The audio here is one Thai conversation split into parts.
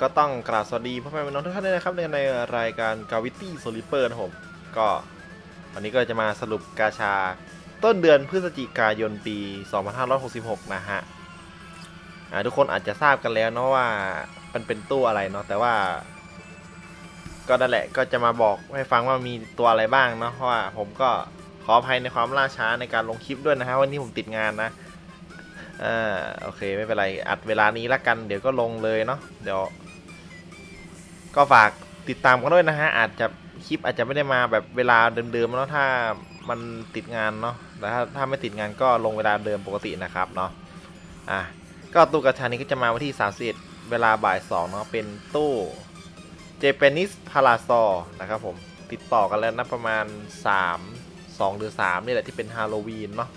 ก็ต้องกราบสวัสดีพ่อแม่พี่น้องทุกท่านด้วยนะครับในในรายการกาวิตี้โซลิเปอร์นะครับผมก็วันนี้ก็จะมาสรุปกาชาต้นเดือนพฤศจิกายนปี 2566 นะฮะทุกคนอาจจะทราบกันแล้วเนาะว่ามันเป็นตู้อะไรเนาะแต่ว่า ก็นั่นแหละก็จะมาบอกให้ฟังว่ามีตัวอะไรบ้างเนาะเพราะว่าผมก็ขออภัยในความล่าช้าในการลงคลิปด้วยนะฮะวันนี้ผมติดงานนะ อ่าโอเคไม่เป็นไรอัดเวลานี้ละกันเดี๋ยวก็ลงเลยเนาะเดี๋ยว ก็ฝากติดตามกันด้วยนะฮะอาจจะคลิปอาจจะไม่ได้มาแบบเวลาเดิมๆเนาะถ้ามันติดงานเนาะแต่ถ้าถ้าไม่ติดงานก็ลงเวลาเดิมปกตินะครับเนาะอะก็ตู้กระชานี้ก็จะมาวันที่31เวลาบ่าย2เนาะเป็นตู้เจแปนิสพาราซอนะครับผมติดต่อกันแล้วนะประมาณ 3 2 หรือ 3 นี่แหละที่เป็นฮาโลวีนเนาะ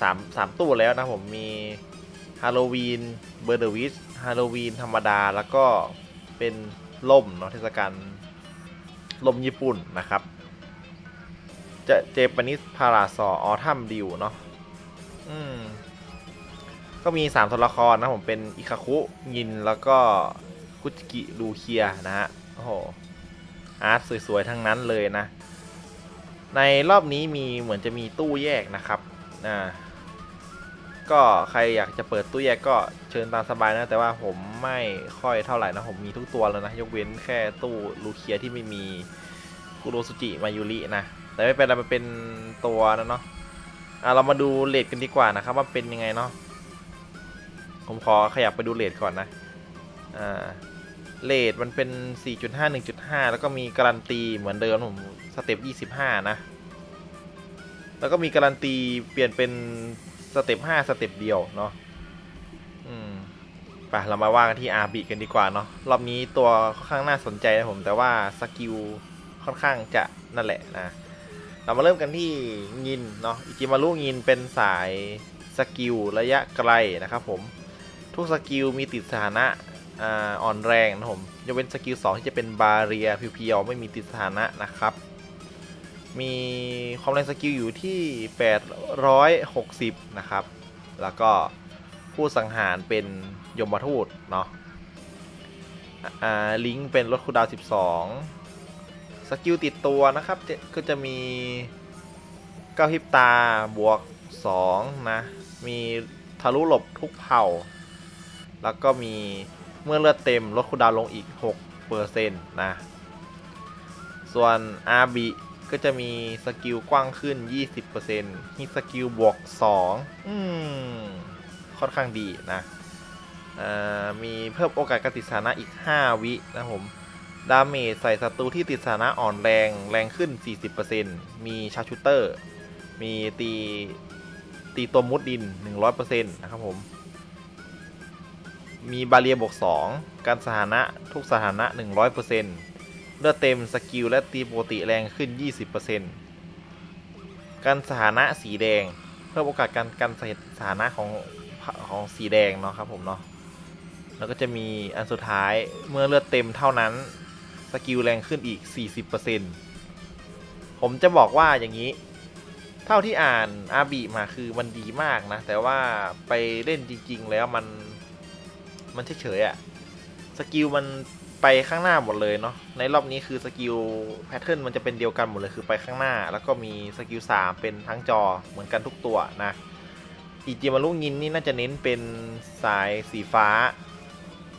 สามสามตู้แล้วนะผมมีฮาโลวีนเบอร์เดวิสฮาโลวีนธรรมดาแล้วก็เป็นล่มเนาะเทศกาลลมญี่ปุ่นนะครับจะเจแปนิสพาราซอออทัมดิวเนาะอืมก็มีสามตัวละครนะผมเป็นอิคาคุยินแล้วก็คุจิกิดูเคียนะฮะโอ้โหอาร์ตสวยๆ ทั้งนั้นเลยนะ ในรอบนี้มีเหมือนจะมีตู้แยกนะครับ อ่า ก็ใครอยากจะเปิดตู้แยกก็เชิญตามสบายนะ แต่ว่าผมไม่ค่อยเท่าไหร่นะ ผมมีทุกตัวแล้วนะ ยกเว้นแค่ตู้ลูเคียที่ไม่มีคุโรสุจิมายุรินะ แต่ไม่เป็นไรมันเป็นตัวนะเนาะอะเรามาดูเลทกันดีกว่านะครับว่าเป็นยังไงเนาะผมขอขยับไปดูเลทก่อนนะอ่าเลทมันเป็น 4.5 1.5 แล้วก็มีการันตีเหมือนเดิมผมสเต็ป 25 นะ แล้วก็มีการันตีเปลี่ยนเป็น สเต็ปห้าสเต็ปเดียวเนาะอืมไปเรามาว่ากันที่อาบีกันดีกว่าเนาะรอบนี้ตัวค่อนข้างน่าสนใจนะผม แต่ว่าสกิลค่อนข้างจะนั่นแหละนะ เรามาเริ่มกันที่ยินเนาะอิจิมารุยินเป็นสายสกิลระยะไกลนะครับผม ทุกสกิลมีติดสถานะอ่อ่อนแรงนะผมยกเว้นสกิล2ที่จะเป็นบาเรียเพียวๆไม่มีติดสถานะนะครับ มีความแรงสกิลอยู่ที่ 860 นะครับ แล้วก็ผู้สังหารเป็นยมทูตเนาะอ่าลิงเป็นลดคูดาว 12 สกิลติดตัวนะครับ ก็จะมีเก้าฮิปตาบวก 2 นะ มีทะลุหลบทุกเผ่า แล้วก็มีเมื่อเลือดเต็มลดคูดาวน์ลงอีก 6%นะ ส่วนอาบิ ก็จะมีสกิลกว้างขึ้น 20%ฮิตสกิลบวก 2 อืม ค่อนข้างดีนะมีเพิ่มโอกาสการติดสถานะอีก 5 วินะผม ดาเมจใส่ศัตรูที่ติดสถานะอ่อนแรงแรงขึ้น 40%มีชาร์ชูเตอร์ มีตีตีตัวมุดดิน 100%นะครับผม มีบาเรียบวก 2 การสถานะทุกสถานะ 100% เลือดเต็มสกิลและตีปกติแรงขึ้น 20%การสถานะสีแดง เพิ่มโอกาสการการสถานะของของสีแดงเนาะครับผมเนาะแล้วก็จะมีอันสุดท้ายเมื่อเลือดเต็มเท่านั้นสกิลแรงขึ้นอีก 40%ผมจะบอกว่าอย่างนี้ เท่าที่อ่านอาบีมาคือมันดีมากนะ แต่ว่าไปเล่นจริง ๆ แล้วมันมันเฉยๆอะสกิลมัน ไปข้างหน้าหมดเลยเนาะในรอบนี้คือสกิลแพทเทิร์นมันจะเป็นเดียวกันหมดเลยคือไปข้างหน้า แล้วก็มีสกิล3เป็นทั้งจอเหมือนกันทุกตัวนะอีจิมารุงินนี่น่าจะเน้นเป็นสายสีฟ้า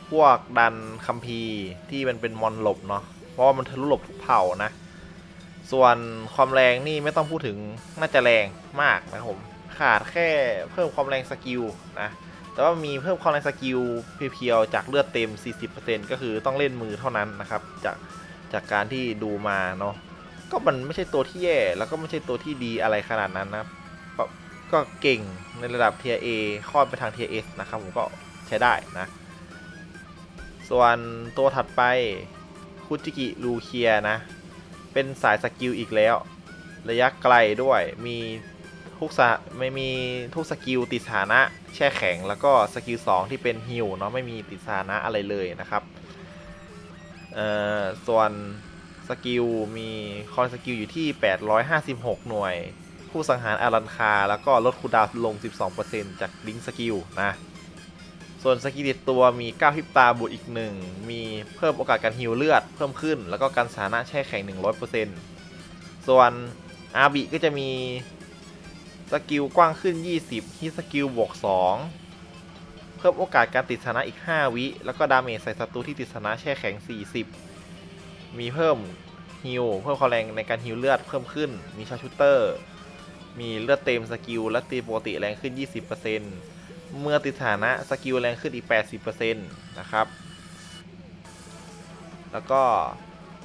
พวกดันคัมภีที่มันเป็นมอนหลบเนาะเพราะว่ามันทะลุหลบทุกเผ่านะ ส่วนความแรงนี่ไม่ต้องพูดถึงน่าจะแรงมากนะผมขาดแค่เพิ่มความแรงสกิลนะ แต่ว่ามีเพิ่มความแรงสกิลเพียวๆจากเลือดเต็ม 40%ก็คือต้องเล่นมือเท่านั้นนะครับ จากจากการที่ดูมาเนาะก็มันไม่ใช่ตัวที่แย่ แล้วก็ไม่ใช่ตัวที่ดีอะไรขนาดนั้นนะก็เก่งในระดับเทีย A ค่อนไปทางเทีย S นะครับผมก็ใช้ได้นะ ส่วนตัวถัดไปคุจิกิลูเคียนะ เป็นสายสกิลอีกแล้ว ระยะไกลด้วยมี ทุกสะไม่มีทุกสกิลติดสถานะแช่แข็ง แล้วก็สกิล2ที่เป็นฮิลเนาะไม่มีติดสถานะอะไรเลยนะครับเอ่อส่วนสกิลมีคอนสกิลอยู่ที่ 856 หน่วย ผู้สังหารอารันคา แล้วก็ลดคูลดาวน์ลง 12%จากลิงสกิลนะ ส่วนสกิลติดตัวมี 9 พิบตาบวกอีก 1 มีเพิ่มโอกาสการฮิวเลือดเพิ่มขึ้น แล้วก็การสานะแช่แข็ง 100%ส่วนอาบิก็จะมี สกิลกว้างขึ้น 20ฮิตสกิลบวก 2 เพิ่มโอกาสการติดสนะอีก 5 วิ แล้วก็ดาเมจใส่ศัตรูที่ติดสนะแช่แข็ง 40 มีเพิ่มฮิลเพิ่มความแรงในการฮิลเลือดเพิ่มขึ้น มีชาชูเตอร์ มีเลือดเต็มสกิลและตีปกติแรงขึ้น 20%เมื่อติดสานะสกิลแรงขึ้นอีก 80%นะครับ แล้วก็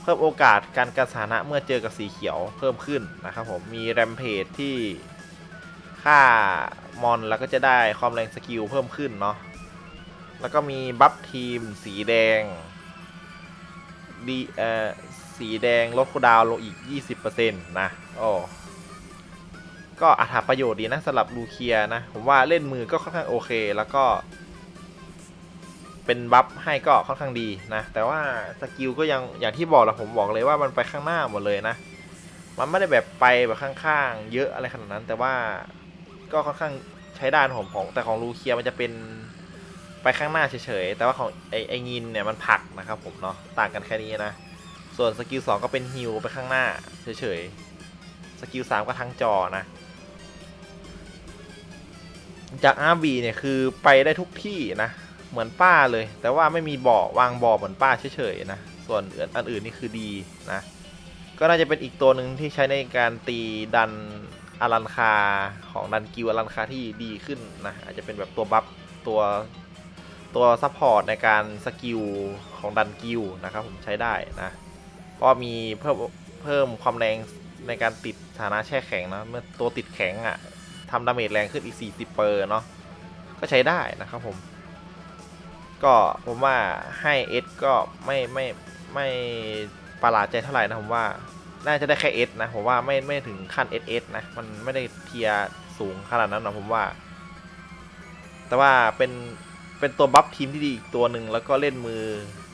เพิ่มโอกาสการการสานะเมื่อเจอกับสีเขียวเพิ่มขึ้นนะครับผม มีแรมเพจที่ ค่ามอนแล้วก็จะได้ความแรงสกิลเพิ่มขึ้นเนาะ แล้วก็มีบัฟทีมสีแดงดีเอ่อสีแดงลดคูดาวลงอีก 20%นะโอ้ก็อาจหาประโยชน์ดีนะสำหรับลูเคียนะ ผมว่าเล่นมือก็ค่อนข้างโอเคแล้วก็ เป็นบัฟให้ก็ค่อนข้างดีนะ แต่ว่าสกิลก็ยังอย่างที่บอกแหละผมบอกเลยว่ามันไปข้างหน้าหมดเลยนะ มันไม่ได้แบบไปแบบข้างๆ เยอะอะไรขนาดนั้น แต่ว่า ก็ค่อนข้างใช้ด้านผมของ แต่ของลูเคียมันจะเป็นไปข้างหน้าเฉยๆ แต่ว่าของไอไอยินเนี่ยมันผลักนะครับผมเนาะต่างกันแค่นี้นะ ส่วนสกิล2ก็เป็นฮิลไปข้างหน้าเฉยๆ สกิล3ก็ทั้งจอนะ จากอาร์บีเนี่ยคือไปได้ทุกที่นะเหมือนป้าเลย แต่ว่าไม่มีบ่อวางบ่อเหมือนป้าเฉยๆนะส่วนอันอื่นนี่คือดีนะก็น่าจะเป็นอีกตัวหนึ่งที่ใช้ในการตีดัน อารันคาของดันกิวอารันคาที่ดีขึ้นนะอาจจะเป็นแบบตัวบัฟตัวตัวซัพพอร์ตในการสกิลของดันกิวนะครับผมใช้ได้นะก็มีเพิ่มเพิ่มความแรงในการติดฐานะแช่แข็งนะเมื่อตัวติดแข็งอะ่ะทำดาเมจแรงขึ้นอีก 40เปอร์เนาะก็ใช้ได้นะครับผม ก็ผมว่าให้เอสก็ไม่ไม่ไม่ประหลาดใจเท่าไหร่นะผมว่า น่าจะได้แค่เอสนะผมว่าไม่ไม่ถึงขั้นเอสเอสนะ มันไม่ได้เทียสูงขนาดนั้นนะผมว่า แต่ว่าเป็นเป็นตัวบัฟทีมที่ดีอีกตัวหนึ่งแล้วก็เล่นมือ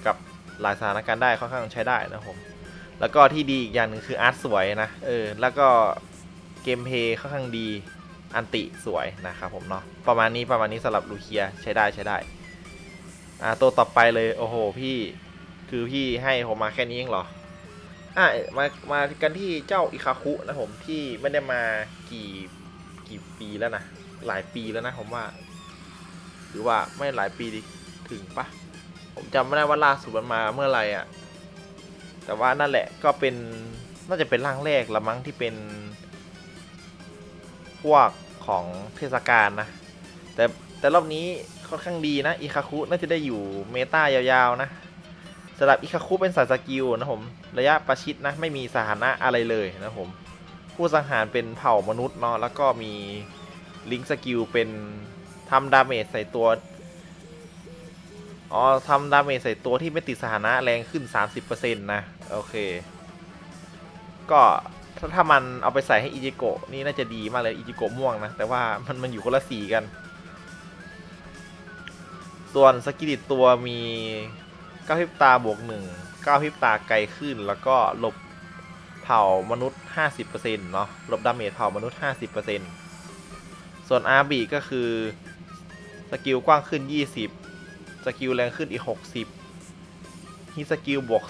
กับหลายสถานการณ์ได้ค่อนข้างใช้ได้นะผมแล้วก็ที่ดีอีกอย่างหนึ่งคืออาร์ตสวยนะเออแล้วก็เกมเพย์ค่อนข้างดีอันติสวยนะครับผมเนาะประมาณนี้ประมาณนี้สำหรับลูเคียใช้ได้ใช้ได้อ่าตัวต่อไปเลยโอ้โหพี่คือพี่ให้ผมมาแค่นี้เองเหรอ อะมามากันที่เจ้าอิคาคุนะผมที่ไม่ได้มากี่กี่ปีแล้วนะหลายปีแล้วนะผมว่า หรือว่าไม่หลายปีดิถึงปะผมจำไม่ได้ว่าล่าสุดมันมาเมื่อไหร่อะ แต่ว่านั่นแหละก็เป็นน่าจะเป็นร่างแรกละมั้งที่เป็น พวกของเทศกาลนะ แต่แต่รอบนี้ค่อนข้างดีนะอิคาคุน่าจะได้อยู่เมตายาวๆนะำหรับอิคาคุเป็นสายสกิลนะผม ระยะประชิดนะไม่มีสถานะอะไรเลยนะผมผู้สังหารเป็นเผ่ามนุษย์เนาะแล้วก็มีลิงสกิลเป็นทำดาเมจใส่ตัวอ๋อทำดาเมจใส่ตัวที่ไม่ติดสถานะแรงขึ้น 30%นะ โอเค ก็ถ้าถ้ามันเอาไปใส่ให้อิจิโกะนี่น่าจะดีมากเลยอิจิโกะม่วงนะ แต่ว่ามันมันอยู่คนละสีกัน ส่วนสกิลตัวมี ก้าพริบตาบวกหนึ่งก้าพริบตาไกลขึ้น แล้วก็หลบเผ่ามนุษย์ 50%เนาะหลบดาเมจเผ่ามนุษย์ 50%ส่วนอาร์บีก็คือสกิลกว้างขึ้น 20 สกิลแรงขึ้นอีก 60ฮิตสกิลบวก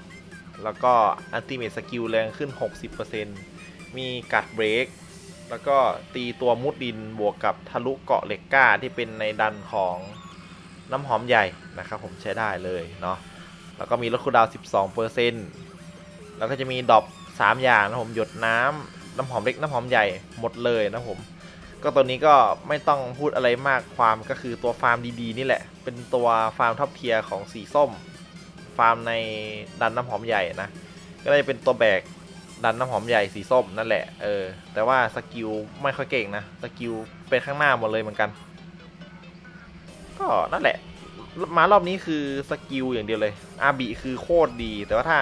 2 แล้วก็อัลติเมทสกิลแรงขึ้น 60%มีกัดเบรกแล้วก็ตีตัวมุดดินบวกกับทะลุเกาะเหล็กก้าที่เป็นในดันของ น้ำหอมใหญ่นะครับผมใช้ได้เลยเนาะแล้วก็มีลดคูลดาวน์12%แล้วก็จะมีดรอป3อย่างนะผมหยดน้ำน้ำหอมเล็กน้ำหอมใหญ่หมดเลยนะผมก็ตัวนี้ก็ไม่ต้องพูดอะไรมากความก็คือตัวฟาร์มดีๆนี่แหละ เป็นตัวฟาร์มท็อปเทียร์ของสีส้ม ฟาร์มในดันน้ำหอมใหญ่นะ ก็เลยเป็นตัวแบกดันน้ำหอมใหญ่สีส้มนั่นแหละเออแต่ว่าสกิลไม่ค่อยเก่งนะสกิลเป็นข้างหน้าหมดเลยเหมือนกัน ก็นั่นแหละ มารอบนี้คือสกิลอย่างเดียวเลย อาบีคือโคตรดี แต่ว่าถ้า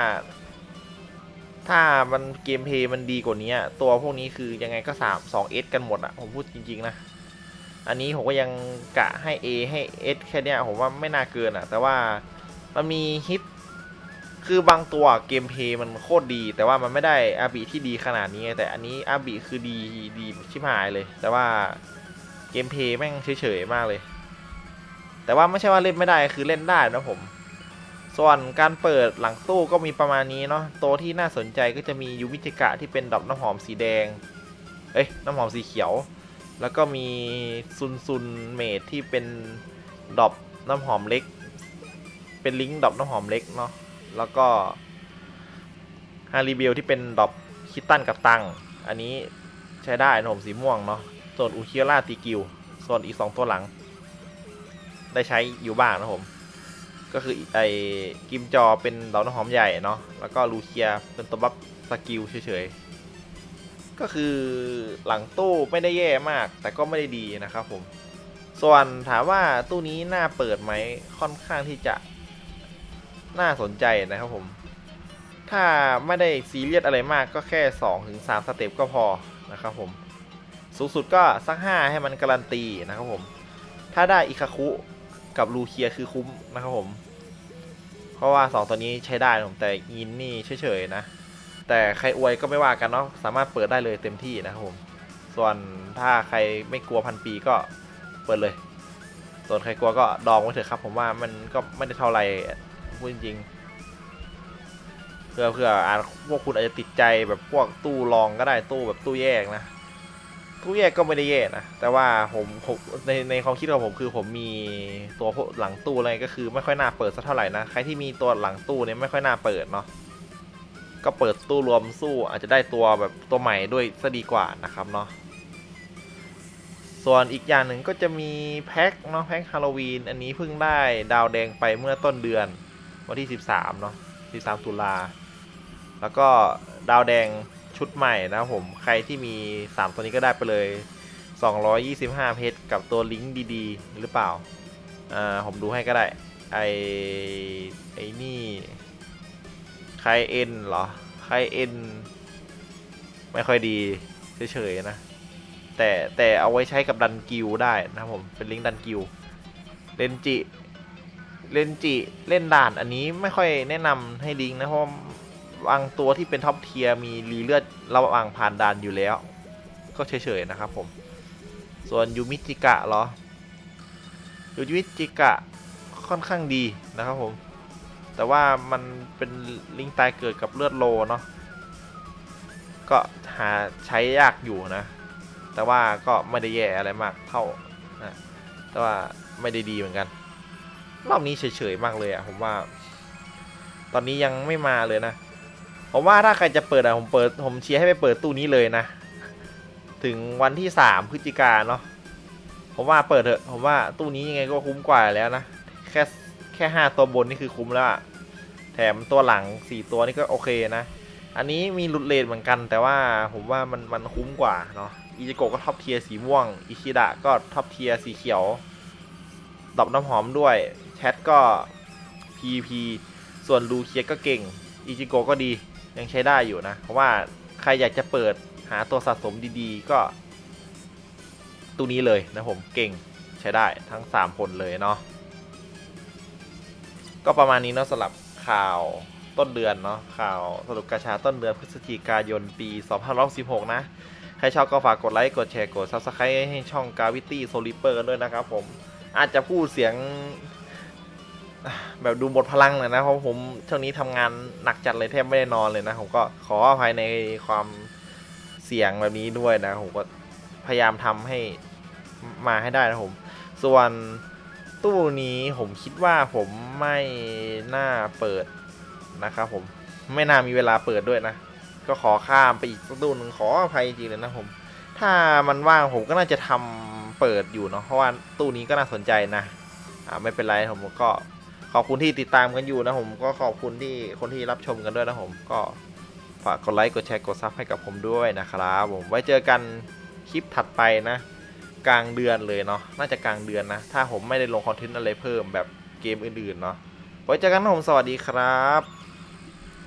ถ้ามันเกมเพย์มันดีกว่านี้ตัวพวกนี้คือยังไงก็3 2 S กันหมดอะผมพูดจริง ๆ นะ อันนี้ผมก็ยังกะให้ A ให้ S แค่เนี้ยผมว่าไม่น่าเกินอะแต่ว่ามันมีฮิตคือบางตัวเกมเพย์มันโคตรดี แต่ว่ามันไม่ได้อาบีที่ดีขนาดนี้ แต่อันนี้อาบีคือดีดีชิบหายเลย แต่ว่าเกมเพย์แม่งเฉยๆมากเลย แต่ว่าไม่ใช่ว่าเล่นไม่ได้คือเล่นได้นะผม ส่วนการเปิดหลังตู้ก็มีประมาณนี้เนาะตัวที่น่าสนใจก็จะมียูมิจิกะที่เป็นดอกน้ำหอมสีแดง เอ้ยน้ำหอมสีเขียว แล้วก็มีซุนซุนเมดที่เป็นดอกน้ำหอมเล็ก เป็นลิงก์ดอกน้ำหอมเล็กเนาะแล้วก็ฮาริเบลที่เป็นดอกคิตตันกับตัง อันนี้ใช้ได้นะผมสีม่วงเนาะส่วนอุคิร่าตีกิวส่วนอีกสองตัวหลัง ได้ใช้อยู่บ้างนะผม ก็คือไอ้กิมจอเป็นดอกน้ำหอมใหญ่เนาะแล้วก็ลูเคียเป็นตัวบัฟสกิลเฉยๆ ก็คือหลังตู้ไม่ได้แย่มาก แต่ก็ไม่ได้ดีนะครับผม ส่วนถามว่าตู้นี้น่าเปิดไหมค่อนข้างที่จะน่าสนใจนะครับผม ถ้าไม่ได้ซีเรียสอะไรมากก็แค่2ถึง3สเต็ปก็พอนะครับผม สูงสุดก็สัก 5 ให้มันการันตีนะครับผม ถ้าได้อิคาคุ กับลูเคียคือคุ้มนะครับผม เพราะว่า 2 ตัวนี้ใช้ได้ผมแต่ยินนี่เฉยๆนะ แต่ใครอวยก็ไม่ว่ากันเนาะสามารถเปิดได้เลยเต็มที่นะครับผม ส่วนถ้าใครไม่กลัวพันปีก็เปิดเลย ส่วนใครกลัวก็ดองไว้เถอะครับ ผมว่ามันก็ไม่ได้เท่าไหร่พูดจริงๆเพื่อเพื่ออาจพวกคุณอาจจะติดใจแบบพวกตู้รองก็ได้ตู้แบบตู้แยกนะ ตู้แยกก็ไม่ได้แย่นะแต่ว่าผมผมในในความคิดของผมคือผมมีตัวหลังตู้อะไรก็คือไม่ค่อยน่าเปิดสักเท่าไหร่นะใครที่มีตัวหลังตู้เนี่ยไม่ค่อยน่าเปิดเนาะก็เปิดตู้รวมสู้อาจจะได้ตัวแบบตัวใหม่ด้วยซะดีกว่านะครับเนาะส่วนอีกอย่างหนึ่งก็จะมีแพ็คเนาะแพ็คฮาโลวีนอันนี้เพิ่งได้ดาวแดงไปเมื่อต้นเดือนวันที่ 13เนาะ13ตุลาแล้วก็ดาวแดง ชุดใหม่นะผม ใครที่มี 3 ตัวนี้ก็ได้ไปเลย 225 เพชรกับตัวลิงก์ดีๆ หรือเปล่า อ่า ผมดูให้ก็ได้ ไอไอนี่ใครเอ็นเหรอใครเอ็นไม่ค่อยดีเฉยๆนะ แต่แต่เอาไว้ใช้กับดันกิลได้นะผม เป็นลิงก์ดันกิลเลนจิเลนจิเล่นด่านอันนี้ไม่ค่อยแนะนำให้ลิงนะเพราะ บางตัวที่เป็นท็อปเทียมีรีเลือดระหว่างผ่านด่านอยู่แล้ว ก็เฉยๆนะครับผม ส่วนยูมิจิกะเหรอยูมิจิกะค่อนข้างดีนะครับผม แต่ว่ามันเป็นลิงตายเกิดกับเลือดโลเนาะก็หาใช้ยากอยู่นะ แต่ว่าก็ไม่ได้แย่อะไรมากเท่านะแต่ว่าไม่ได้ดีเหมือนกัน รอบนี้เฉยๆมากเลยอะผมว่า ตอนนี้ยังไม่มาเลยนะ ผมว่าถ้าใครจะเปิดอะผมเปิดผมเชียร์ให้ไปเปิดตู้นี้เลยนะ ถึงวันที่สามพฤศจิกาเนาะผมว่าเปิดเถอะ ผมว่าตู้นี้ยังไงก็คุ้มกว่าแล้วนะ แค่แค่ห้าตัวบนนี่คือคุ้มแล้วอะแถมตัวหลังสี่ตัวนี่ก็โอเคนะ อันนี้มีหลุดเลนเหมือนกัน แต่ว่าผมว่ามันมันคุ้มกว่าเนาะอิจิโกะก็ท็อปเทียร์สีม่วง อิชิดะก็ท็อปเทียร์สีเขียวดอกน้ำหอมด้วย แชทก็ PP ส่วนลูเคียก็เก่ง อิจิโกะก็ดี ยังใช้ได้อยู่นะ เพราะว่าใครอยากจะเปิดหาตัวสะสมดีๆ ก็ตู้นี้เลยนะผมเก่งใช้ได้ทั้ง 3 คนเลยเนาะก็ประมาณนี้เนาะสำหรับข่าวต้นเดือนเนาะข่าวสรุปกาชาต้นเดือนพฤศจิกายนปี 2516 นะ ใครชอบก็ฝากกดไลค์กดแชร์กด subscribe ให้ช่องกาวิตี้โซลิเปอร์กันด้วยนะครับผมอาจจะพูดเสียง แบบดูหมดพลังเลยนะเพราะผมช่วงนี้ทำงานหนักจัดเลยแทบไม่ได้นอนเลยนะ ผมก็ขออภัยในความเสียงแบบนี้ด้วยนะ ผมก็พยายามทำให้มาให้ได้นะผม ส่วนตู้นี้ผมคิดว่าผมไม่น่าเปิดนะครับผมไม่น่ามีเวลาเปิดด้วยนะ ก็ขอข้ามไปอีกตู้หนึ่งขออภัยจริงเลยนะผม ถ้ามันว่างผมก็น่าจะทำเปิดอยู่เนาะเพราะว่าตู้นี้ก็น่าสนใจนะอ่าไม่เป็นไรผมก็ ขอบคุณที่ติดตามกันอยู่นะผม ก็ขอบคุณที่คนที่รับชมกันด้วยนะผมก็ฝากกดไลค์กดแชร์กดซับให้กับผมด้วยนะครับผมไว้เจอกันคลิปถัดไปนะ กลางเดือนเลยเนาะน่าจะกลางเดือนนะ ถ้าผมไม่ได้ลงคอนเทนต์อะไรเพิ่มแบบเกมอื่นๆเนาะไว้เจอกันนะผมสวัสดีครับ